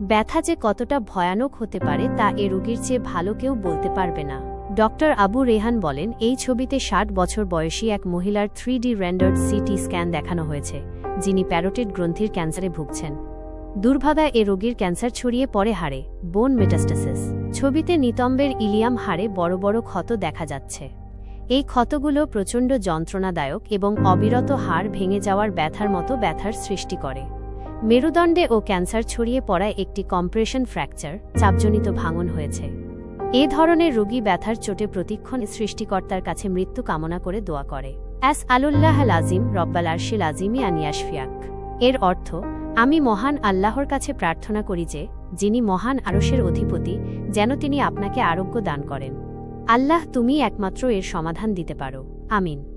ব্যথা যে কতটা ভয়ানক হতে পারে তা এ রোগীর চেয়ে ভালো কেউ বলতে পারবে না। ডক্টর আবু রেহান বলেন, এই ছবিতে ষাট বছর বয়সী এক মহিলার three D rendered CT scan দেখানো হয়েছে, যিনি প্যারোটেড গ্রন্থির ক্যান্সারে ভুগছেন। দুর্ভাগা এ রোগীর ক্যান্সার ছড়িয়ে পড়ে হাড়ে, বোন মেটাস্টাসিস। ছবিতে নিতম্বের ইলিয়াম হাড়ে বড় বড় ক্ষত দেখা যাচ্ছে। এই ক্ষতগুলো প্রচণ্ড যন্ত্রণাদায়ক এবং অবিরত হাড় ভেঙে যাওয়ার ব্যথার মতো ব্যথার সৃষ্টি করে। মেরুদণ্ডে ও ক্যান্সার ছড়িয়ে পড়ায় একটি কম্প্রেশন ফ্র্যাকচার চাপজনিত ভাঙন হয়েছে। এ ধরনের রোগী ব্যথার চোটে প্রতিক্ষণ সৃষ্টিকর্তার কাছে মৃত্যু কামনা করে দোয়া করে। অ্যাস আলুল্লাহ লাজিম, রব্বাল আরশিল আজিমি আনিয়াশফিয়াক এর অর্থ, আমি মহান আল্লাহর কাছে প্রার্থনা করি যে, যিনি মহান আরশের অধিপতি, যেন তিনি আপনাকে আরোগ্য দান করেন। আল্লাহ, তুমি একমাত্র এর সমাধান দিতে পারো। আমিন।